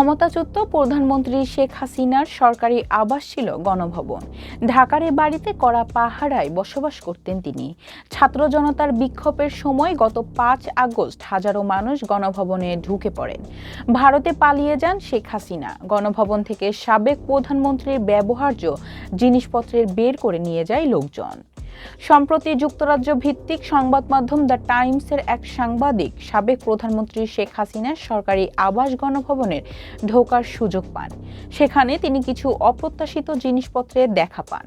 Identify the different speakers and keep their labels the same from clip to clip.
Speaker 1: ক্ষমতাচ্যুত প্রধানমন্ত্রী শেখ হাসিনার সরকারি আবাস ছিল গণভবন। ঢাকার এ বাড়িতে করা পাহারায় বসবাস করতেন তিনি। ছাত্র জনতার বিক্ষোভের সময় গত পাঁচ আগস্ট হাজারো মানুষ গণভবনে ঢুকে পড়েন। ভারতে পালিয়ে যান শেখ হাসিনা। গণভবন থেকে সাবেক প্রধানমন্ত্রীর ব্যবহার্য জিনিসপত্রের বের করে নিয়ে যায় লোকজন। সম্প্রতি যুক্তরাজ্য ভিত্তিক সংবাদ মাধ্যম দ্য টাইমসের এক সাংবাদিক সাবেক প্রধানমন্ত্রী শেখ হাসিনার সরকারি আবাস গণভবনের ঢোকার সুযোগ পান। সেখানে তিনি কিছু অপ্রত্যাশিত জিনিসপত্রে দেখা পান।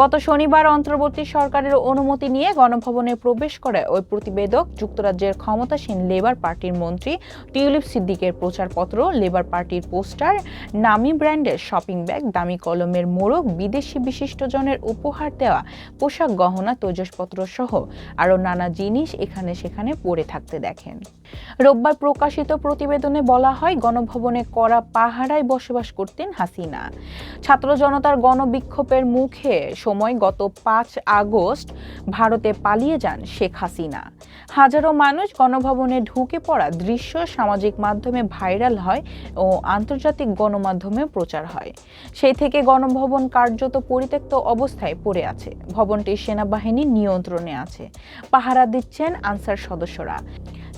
Speaker 1: গত শনিবার অন্তর্বর্তী সরকারের অনুমতি নিয়ে গণভবনে প্রবেশ করে ওই প্রতিবেদক, যুক্তরাজ্যের ক্ষমতাসীন লেবার পার্টির মন্ত্রী টিউলিপ সিদ্দিকের প্রচারপত্র, লেবার পার্টির পোস্টার, নামি ব্র্যান্ডের শপিং ব্যাগ, দামি কলমের মোড়ক, বিদেশি বিশিষ্টজনের উপহার দেওয়া, পোশাক গহনা, তৈজসপত্র সহ আরও নানা জিনিস এখানে সেখানে পড়ে থাকতে দেখেন। রোববার প্রকাশিত প্রতিবেদনে বলা হয়, গণভবনে করা পাহারায় বসবাস করতেন হাসিনা। ছাত্র জনতার গণবিক্ষোভের মুখে সময় গত পাঁচ আগস্ট ভারতে পালিয়ে যান শেখ হাসিনা। হাজারো মানুষ গণভবনে ঢুকে পড়া দৃশ্য সামাজিক মাধ্যমে ভাইরাল হয় ও আন্তর্জাতিক গণমাধ্যমে প্রচার হয়। সেই থেকে গণভবন কার্যত পরিত্যক্ত অবস্থায় পড়ে আছে। ভবনটি সেনাবাহিনীর নিয়ন্ত্রণে আছে। পাহারা দিচ্ছেন আনসার সদস্যরা।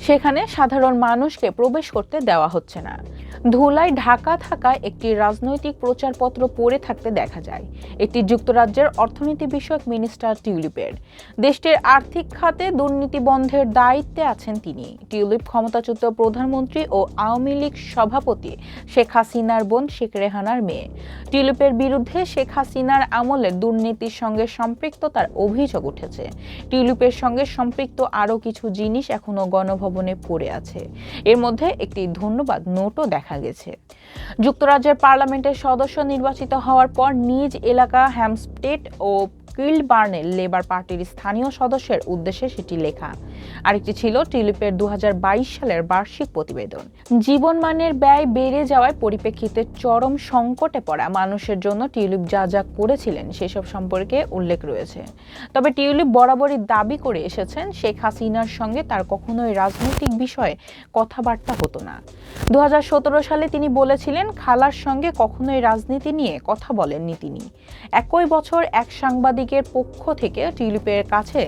Speaker 1: সেখানে সাধারণ মানুষকে প্রবেশ করতে দেওয়া হচ্ছে না। ধুলায় ঢাকা থাকা একটি রাজনৈতিক প্রচারপত্র পড়ে থাকতে দেখা যায়। এটি যুক্তরাজ্যের অর্থনীতি বিষয়ক মিনিস্টার টিউলিপের। দেশটির আর্থিক খাতে দুর্নীতি বন্ধের দায়িত্বে আছেন তিনি। টিউলিপ ক্ষমতাচ্যুত প্রধানমন্ত্রী ও আওয়ামী লীগ সভাপতি শেখ হাসিনার বোন শেখ রেহানার মেয়ে। টিউলিপের বিরুদ্ধে শেখ হাসিনার আমলে দুর্নীতির সঙ্গে সম্পৃক্ততার অভিযোগ উঠেছে। টিউলিপের সঙ্গে সম্পৃক্ত আরও কিছু জিনিস এখনও গণভবনে পড়ে আছে। এর মধ্যে একটি ধন্যবাদ নোটও দেখা গেছে। যুক্তরাজ্যের পার্লামেন্টের সদস্য নির্বাচিত হওয়ার পর নিজ এলাকা হ্যামস্টেট ও কিল্ডবার্নের লেবার পার্টির স্থানীয় সদস্যের উদ্দেশ্যে সেটি লেখা। আরেকটি ছিল টিলিপের দু সালের বার্ষিক প্রতিবেদন। জীবনমানের ব্যয় বেড়ে যাওয়ায় পরিপ্রেক্ষিতে চরম সংকটে পড়া মানুষের জন্য টিউলিপ যা যা করেছিলেন সেসব সম্পর্কে উল্লেখ রয়েছে। তবে টিউলিপ বরাবরই দাবি করে এসেছেন শেখ হাসিনার সঙ্গে তার কখনোই রাজনৈতিক বিষয়ে কথাবার্তা হতো না। দু হাজার সতেরো সালে তিনি বলেছিলেন, খালার সঙ্গে কখনোই রাজনীতি নিয়ে কথা বলেননি তিনি। একই বছর এক সাংবাদিকের পক্ষ থেকে টিউলিপের কাছে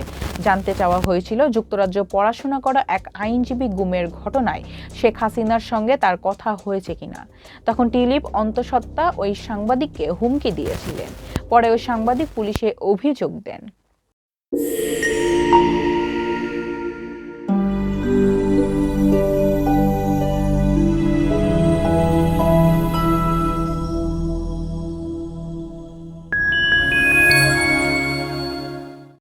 Speaker 1: জানতে চাওয়া হয়েছিল, যুক্তরাজ্য পড়াশোনা করা এক আইনজীবী গুমের ঘটনায় শেখ হাসিনার সঙ্গে তার কথা হয়েছে কিনা। তখন টিউলিপ অন্তঃসত্ত্বা ওই সাংবাদিককে হুমকি দিয়েছিলেন। পরে ওই সাংবাদিক পুলিশে অভিযোগ দেন।